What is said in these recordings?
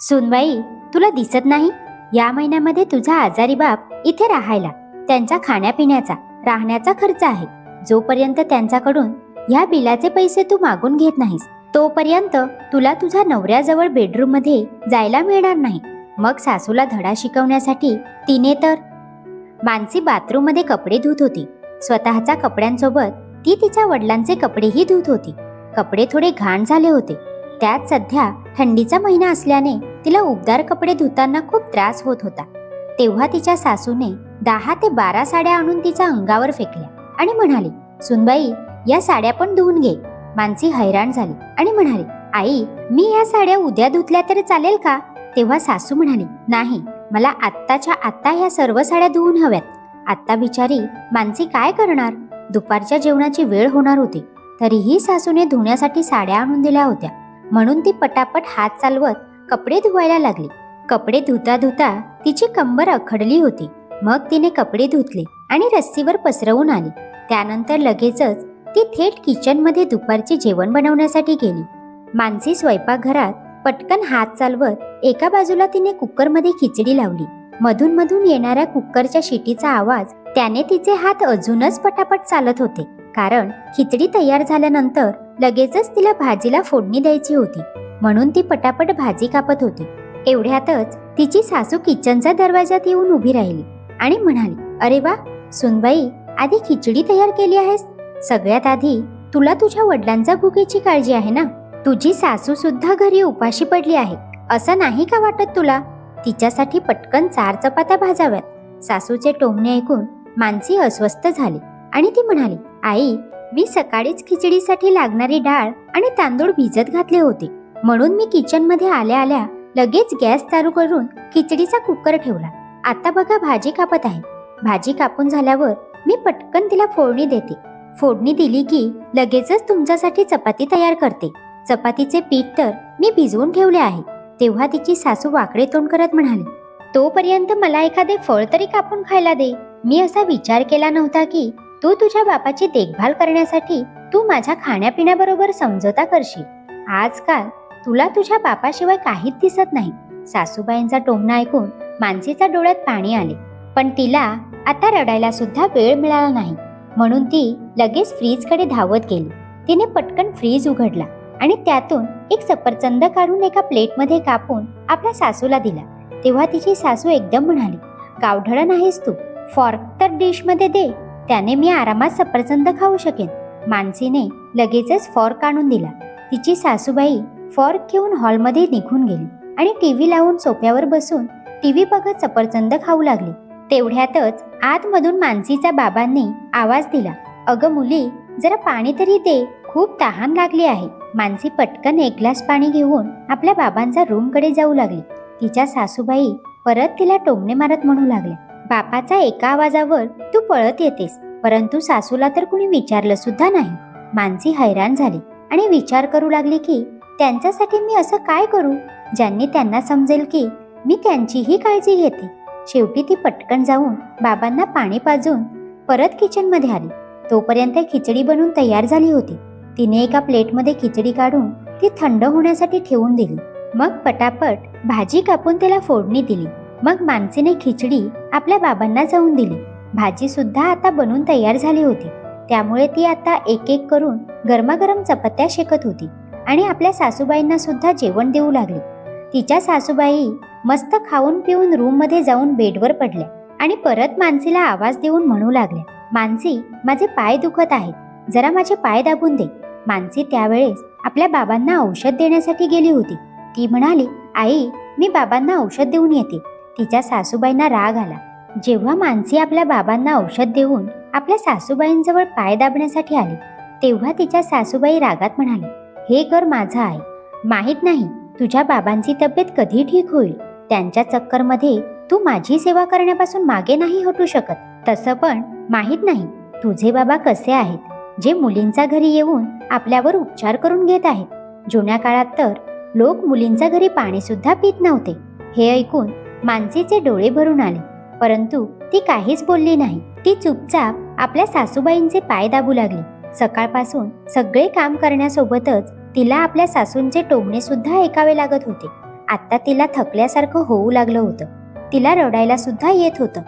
सुनबाई तुला दिसत नाही? या महिन्यामध्ये तुझा आजारी बाप इथे राहायला त्यांचा खाण्यापिण्याचा राहण्याचा खर्च आहे. जोपर्यंत त्यांच्याकडून या बिलाचे पैसे तू मागून घेत नाहीस तोपर्यंत तुला तुझ्या नवऱ्याजवळ बेडरूममध्ये जायला मिळणार नाही. मग सासूला धडा शिकवण्यासाठी तिने तर मानसी बाथरूममध्ये कपडे धुत होती. स्वतःच्या कपड्यांसोबत ती तिच्या वडिलांचे कपडेही धुत होती. कपडे थोडे घाण झाले होते. त्यात सध्या थंडीचा महिना असल्याने तिला उबदार कपडे धुताना खूप त्रास होत होता. तेव्हा तिच्या सासूने दहा ते बारा साड्या आणून तिच्या अंगावर फेकल्या आणि म्हणाली सुनबाई या साड्या पण धुवून घे. मानसी हैराण झाली आणि म्हणाली आई मी या साड्या उद्या धुतल्या तर चालेल का? तेव्हा सासू म्हणाली नाही मला आत्ताच्या आत्ता ह्या सर्व साड्या धुवून हव्यात. आत्ता बिचारी मानसी काय करणार? दुपारच्या जेवणाची वेळ होणार होती. तरीही सासूने धुण्यासाठी साड्या आणून दिल्या होत्या. म्हणून ती पटापट हात चालवत कपडे धुवायला लागली. कपडे धुता धुता तिची कंबर अखडली होती. मग तिने कपडे धुतले आणि रस्सीवर पसरवून आली. त्यानंतर लगेचच ती थेट किचनमध्ये दुपारचे जेवण बनवण्यासाठी गेली. मानसी स्वयंपाकघरात पटकन हात चालवत एका बाजूला तिने कुकरमध्ये खिचडी लावली. मधून मधून येणाऱ्या कुकरच्या शिटीचा आवाज त्याने तिचे हात अजूनच पटापट चालत होते. कारण खिचडी तयार झाल्यानंतर लगेचच तिला भाजीला फोडणी द्यायची होती. म्हणून ती पटापट भाजी कापत होती. एवढ्यातच तिची सासू किचनच्या दरवाजात येऊन उभी राहिली आणि म्हणाली अरे वा सुनबाई आधी खिचडी तयार केली आहेस? सगळ्यात आधी तुला तुझ्या वडिलांचा भुकेची काळजी आहे ना? तुझी सासू सुद्धा घरी उपाशी पडली आहे. असं नाही का वाटत तुला? तिच्यासाठी पटकन चार चपात्या भाजाव्यात. सासूचे टोमणे ऐकून मानसी अस्वस्थ झाली आणि ती म्हणाली आई मी सकाळीच खिचडीसाठी लागणारी डाळ आणि तांदूळ भिजत घातले होते. म्हणून मी किचनमध्ये आल्या आल्या लगेच गॅस चालू करून खिचडीचा कुकर ठेवला. आता बघा भाजी कापत आहे. भाजी कापून झाल्यावर मी पटकन तिला फोडणी देते. फोडणी दिली की लगेचच तुमच्यासाठी चपाती तयार करते. चपातीचे पीठ तर मी भिजवून ठेवले आहे. तेव्हा तिची सासू वाकडे तोंड करत म्हणाली तोपर्यंत मला एखादे फळ तरी कापून खायला दे. मी असा विचार केला नव्हता की तू तुझ्या बापाची देखभाल करण्यासाठी तू माझ्या खाण्यापिण्याबरोबर समझोता करशील. आजकाल तुला तुझ्या बापाशिवाय काहीच दिसत नाही. सासूबाईंचा टोमणा ऐकून मानसीच्या डोळ्यात पाणी आले. पण तिला आता रडायला सुद्धा वेळ मिळाला नाही. म्हणून ती लगेच फ्रीजकडे धावत गेली. तिने पटकन फ्रीज उघडला आणि त्यातून एक सफरचंद काढून एका प्लेटमध्ये कापून आपल्या सासूला दिला. तेव्हा तिची सासू एकदम म्हणाली गावढळ नाहीस तू. फॉर्क तर डिशमध्ये दे त्याने मी आरामात सफरचंद खाऊ शकेन. मानसीने लगेचच फॉर्क आणून दिला. तिची सासूबाई फॉर्क घेऊन हॉलमध्ये निघून गेली आणि टीव्ही लावून सोफ्यावर बसून टीव्ही बघत सफरचंद खाऊ लागली. तेवढ्यातच आतमधून मानसीच्या बाबांनी आवाज दिला. अगं मुली जरा पाणी तरी दे. खूप तहान लागली आहे. मानसी पटकन एक ग्लास पाणी घेऊन आपल्या बाबांच्या रूमकडे जाऊ लागली. तिच्या सासूबाई परत तिला टोमणे मारत म्हणू लागल्या. बापाचा एका आवाजावर तू पळत येतेस. परंतु सासूला तर कुणी विचारलं सुद्धा नाही. मानसी हैराण झाली आणि विचार करू लागली की त्यांच्यासाठी मी असं काय करू? ज्यांनी त्यांना समजेल की मी त्यांचीही काळजी घेते. शेवटी ती पटकन जाऊन बाबांना पाणी पाजून परत किचनमध्ये आली. तोपर्यंत खिचडी बनून तयार झाली होती. तिने एका प्लेटमध्ये खिचडी काढून ती थंड होण्यासाठी ठेवून दिली. मग पटापट भाजी कापून त्याला फोडणी दिली. मग मानसीने खिचडी आपल्या बाबांना जाऊन दिली. भाजी सुद्धा आता बनून तयार झाली होती. त्यामुळे ती आता एक एक करून गरमागरम चपात्या शेकत होती आणि आपल्या सासूबाईंना सुद्धा जेवण देऊ लागली. तिच्या सासूबाई मस्त खाऊन पिऊन रूममध्ये जाऊन बेडवर पडल्या आणि परत मानसीला आवाज देऊन म्हणू लागल्या मानसी माझे पाय दुखत आहेत. जरा माझे पाय दाबून दे. मानसी त्यावेळेस आपल्या बाबांना औषध देण्यासाठी गेली होती. ती म्हणाली आई मी बाबांना औषध देऊन येते. तिच्या सासूबाईंना राग आला. जेव्हा मानसी आपल्या बाबांना औषध देऊन आपल्या सासूबाईंजवळ पाय दाबण्यासाठी आली तेव्हा तिच्या सासूबाई रागात म्हणाले हे घर माझं आहे. माहीत नाही तुझ्या बाबांची तब्येत कधी ठीक होईल. त्यांच्या चक्करमध्ये तू माझी सेवा करण्यापासून मागे नाही हटू शकत. तसं पण माहीत नाही तुझे बाबा कसे आहेत जे मुलींच्या घरी येऊन आपल्यावर उपचार करून घेत आहेत. जुन्या काळात तर लोक मुलींच्या घरी पाणी सुद्धा पित नव्हते. हे ऐकून मानसीचे डोळे भरून आले. परंतु ती काहीच बोलली नाही. ती चुपचाप आपल्या सासूबाईंचे पाय दाबू लागली. सकाळपासून सगळे काम करण्यासोबतच तिला आपल्या सासूंचे टोमणे सुद्धा ऐकावे लागत होते. आता तिला थकल्यासारखं होऊ लागलं होतं. तिला रडायला सुद्धा येत होतं.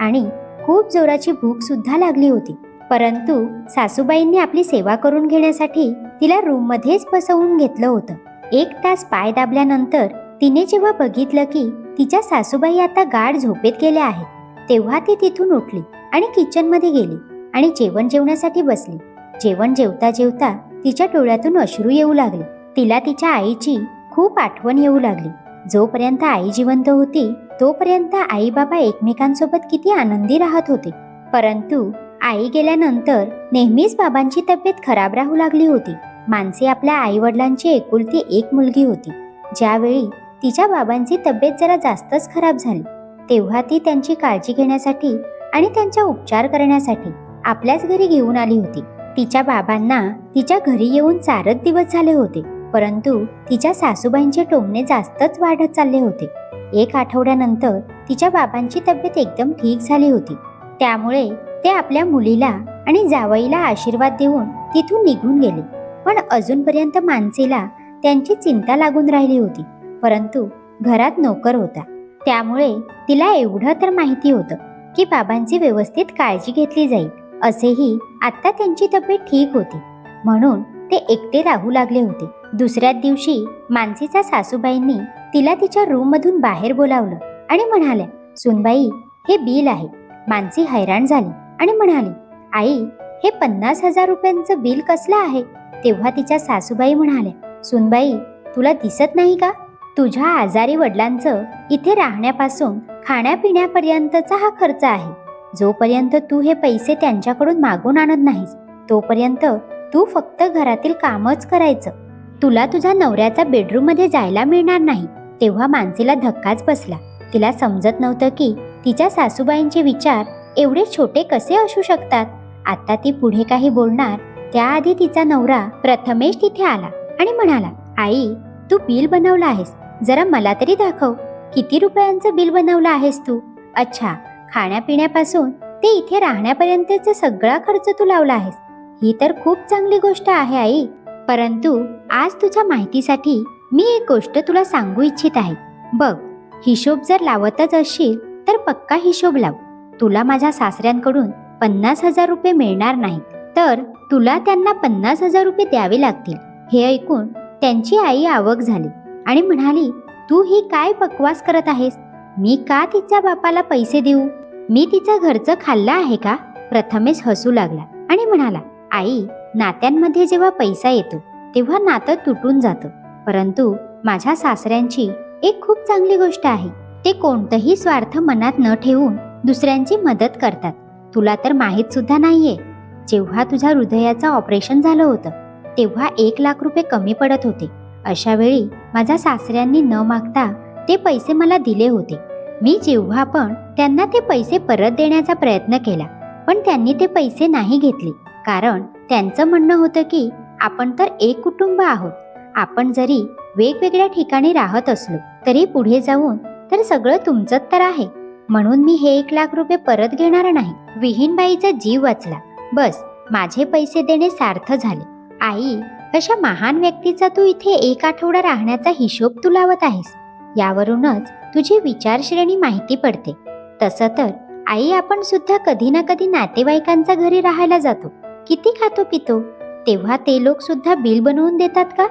आणि खूप जोराची भूक सुद्धा लागली होती. परंतु सासूबाईंनी आपली सेवा करून घेण्यासाठी तिला रूममध्येच बसवून घेतलं होतं. एक तास पाय दाबल्यानंतर तिने जेव्हा बघितलं की तिच्या सासूबाई आता गाढ झोपेत गेल्या आहेत. तेव्हा ती तिथून उठली आणि किचनमध्ये गेली आणि जेवण जेवण्यासाठी बसली. जेवण जेवता जेवता तिच्या डोळ्यातून अश्रू येऊ लागले. तिला तिच्या आईची खूप आठवण येऊ लागली. जोपर्यंत आई जिवंत होती तोपर्यंत आई बाबा एकमेकांसोबत किती आनंदी राहत होते. परंतु आई गेल्यानंतर नेहमीच बाबांची तब्येत खराब राहू लागली होती. मानसी आपल्या आई वडिलांची एकुलती एक मुलगी होती. ज्यावेळी तिच्या बाबांची तब्येत जरा जास्तच खराब झाली. तेव्हा ती त्यांची काळजी घेण्यासाठी आणि त्यांचा उपचार करण्यासाठी आपल्याच घरी घेऊन आली होती. तिच्या बाबांना तिच्या घरी येऊन चारच दिवस झाले होते परंतु तिच्या सासूबाईंचे टोमणे जास्तच वाढत चालले होते. एक आठवड्यानंतर तिच्या बाबांची तब्येत एकदम ठीक झाली होती. त्यामुळे ते आपल्या मुलीला आणि जावईला आशीर्वाद देऊन तिथून निघून गेले. पण अजूनपर्यंत मानसीला त्यांची चिंता लागून राहिली होती. परंतु घरात नोकर होता. त्यामुळे तिला एवढं तर माहिती होतं की बाबांची व्यवस्थित काळजी घेतली जाईल असेही आता त्यांची तब्येत ठीक होती. म्हणून ते एकटे राहू लागले होते. दुसऱ्याच दिवशी मानसीच्या सासूबाईंनी तिला तिच्या रूम मधून बाहेर बोलावलं आणि म्हणाल्या सुनबाई हे बिल आहे. मानसी हैराण झाली आणि म्हणाली आई हे पन्नास हजार रुपयांचं बिल कसलं आहे? तेव्हा तिच्या सासूबाई म्हणाल्या सुनबाई तुला दिसत नाही का? तुझ्या आजारी वडिलांचं इथे राहण्यापासून खाण्यापिण्यापर्यंतचा हा खर्च आहे. जोपर्यंत तू हे पैसे त्यांच्याकडून मागून आणत नाहीस तोपर्यंत तू फक्त घरातील कामच करायचं. तुला तुझ्या नवऱ्याचा बेडरूममध्ये जायला मिळणार नाही. तेव्हा मानसीला धक्काच बसला. तिला समजत नव्हतं की तिच्या सासूबाईंचे विचार एवढे छोटे कसे असू शकतात? आता ती पुढे काही बोलणार त्याआधी तिचा नवरा प्रथमेश तिथे आला आणि म्हणाला आई तू बिल बनवलं आहेस. जरा मला तरी दाखव किती रुपयांचं बिल बनवलं आहेस तू? अच्छा खाण्यापिण्यापासून ते इथे राहण्यापर्यंतचा सगळा खर्च तू लावला आहेस. ही तर खूप चांगली गोष्ट आहे आई. परंतु आज तुझ्या माहितीसाठी मी एक गोष्ट तुला सांगू इच्छित आहे. बघ हिशोब जर लावतच असशील तर पक्का हिशोब लाव. तुला माझ्या सासऱ्यांकडून पन्नास हजार रुपये मिळणार नाहीत तर तुला त्यांना पन्नास हजार रुपये द्यावे लागतील. हे ऐकून त्यांची आई आवक झाली. आणि म्हणाली तू ही काय बकवास करत आहेस? मी का तिच्या बापाला पैसे देऊ? मी तिचा घरचं खाल्लं आहे का? प्रथमेश हसू लागला आणि म्हणाला आई नात्यांमध्ये जेव्हा पैसा येतो तेव्हा नातं तुटून जातं. परंतु माझ्या सासऱ्यांची एक खूप चांगली गोष्ट आहे. ते कोणतंही स्वार्थ मनात न ठेवून दुसऱ्यांची मदत करतात. तुला तर माहीत सुद्धा नाहीये. जेव्हा तुझ्या हृदयाचं ऑपरेशन झालं होतं तेव्हा एक लाख रुपये कमी पडत होते. अशा वेळी माझ्या सासऱ्यांनी न मागता ते पैसे मला दिले होते. मी जेव्हा पण त्यांना ते पैसे परत देण्याचा प्रयत्न केला पण त्यांनी ते पैसे नाही घेतले. कारण त्यांचं म्हणणं होतं की आपण तर एक कुटुंब आहोत. आपण जरी वेगवेगळ्या ठिकाणी राहत असलो तरी पुढे जाऊन तर सगळं तुमचंच तर आहे. म्हणून मी हे एक लाख रुपये परत घेणार नाही. विहीनबाईचा जीव वाचला. बस माझे पैसे देणे सार्थ झाले. आई अशा महान व्यक्तीचा तू इथे एक आठवडा राहण्याचा हिशोब तू लावत आहेस. यावरूनच तुझी विचारश्रेणी माहिती पडते. तसं तर आई आपण सुद्धा कधी ना कधी नातेवाईकांच्या घरी राहायला जातो. किती खातो पितो? तेव्हा ते लोक सुद्धा बिल बनवून देतात का?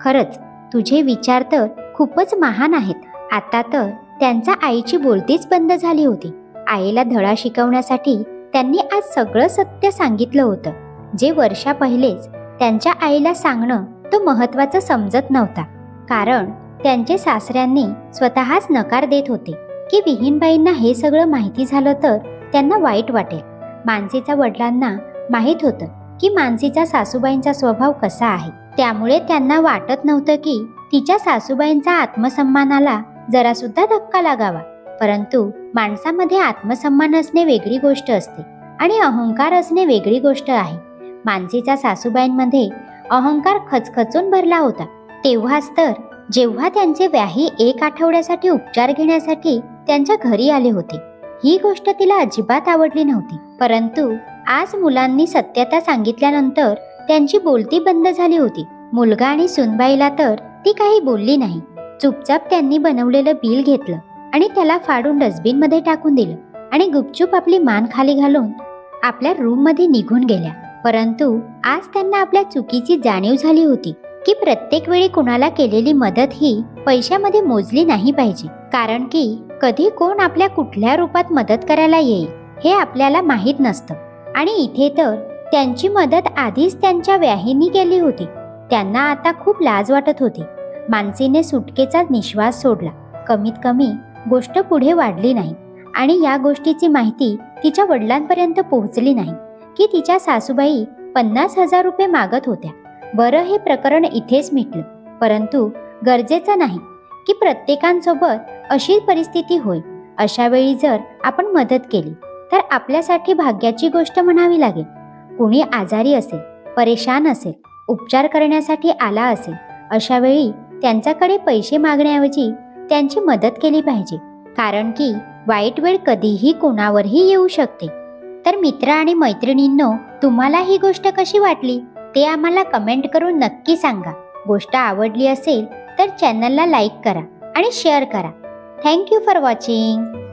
खरंच तुझे विचार तर खूपच महान आहेत. आता तर त्यांच्या आईची बोलतीच बंद झाली होती. आईला धडा शिकवण्यासाठी त्यांनी आज सगळं सत्य सांगितलं होतं. जे वर्षा पहिलेच त्यांच्या आईला सांगणं तो महत्वाचं समजत नव्हता. कारण त्यांचे सासऱ्यांनी स्वतःच नकार देत होते की विहीनबाईंना हे सगळं माहिती झालं तर त्यांना वाईट वाटेल. मानसीच्या वडिलांना माहीत होतं की मानसीचा सासूबाईंचा स्वभाव कसा आहे. त्यामुळे त्यांना वाटत नव्हतं की तिच्या सासूबाईंचा आत्मसन्मानाला जरा सुद्धा धक्का लागावा. परंतु माणसामध्ये आत्मसन्मान असणे वेगळी गोष्ट असते आणि अहंकार असणे वेगळी गोष्ट आहे. मानसीच्या सासूबाईंमध्ये अहंकार खचखचून भरला होता. तेव्हाच तर जेव्हा त्यांचे व्याही एक आठवड्यासाठी उपचार घेण्यासाठी त्यांच्या घरी आले होते. ही गोष्ट तिला अजिबात आवडली नव्हती. परंतु आज मुलांनी सत्यता सांगितल्यानंतर त्यांची बोलती बंद झाली होती. मुलगा आणि सुनबाईला तर ती काही बोलली नाही. चुपचाप त्यांनी बनवलेलं बिल घेतलं आणि त्याला फाडून डस्टबिनमध्ये टाकून दिलं आणि गुपचूप आपली मान खाली घालून आपल्या रूममध्ये निघून गेल्या. परंतु आज त्यांना आपल्या चुकीची जाणीव झाली होती की प्रत्येक वेळी कुणाला केलेली मदत ही पैशामध्ये मोजली नाही पाहिजे. कारण की कधी कोण आपल्या कुठल्या रूपात मदत करायला येईल हे आपल्याला माहीत नसतं. आणि इथे तर त्यांची मदत आधीच त्यांच्या व्याहींनी केली होती. त्यांना आता खूप लाज वाटत होती. मानसीने सुटकेचा निश्वास सोडला. कमीत कमी गोष्ट पुढे वाढली नाही आणि या गोष्टीची माहिती तिच्या वडिलांपर्यंत पोहोचली नाही. की तिच्या सासूबाई पन्नास हजार रुपये मागत होत्या. बरं हे प्रकरण इथेच मिटलं. परंतु गरजेचं नाही की प्रत्येकांसोबत अशी परिस्थिती होईल अशा वेळी जर आपण मदत केली तर आपल्यासाठी भाग्याची गोष्ट म्हणावी लागेल. कुणी आजारी असेल परेशान असेल उपचार करण्यासाठी आला असेल अशा वेळी त्यांच्याकडे पैसे मागण्याऐवजी त्यांची मदत केली पाहिजे. कारण की वाईट वेळ कधीही कोणावरही येऊ शकते. तर मित्र आणि मैत्रिणींनो तुम्हाला ही गोष्ट कशी वाटली? ते आम्हाला कमेंट करून नक्की सांगा. गोष्ट आवडली असेल तर चॅनलला लाईक करा आणि शेअर करा. Thank you for watching.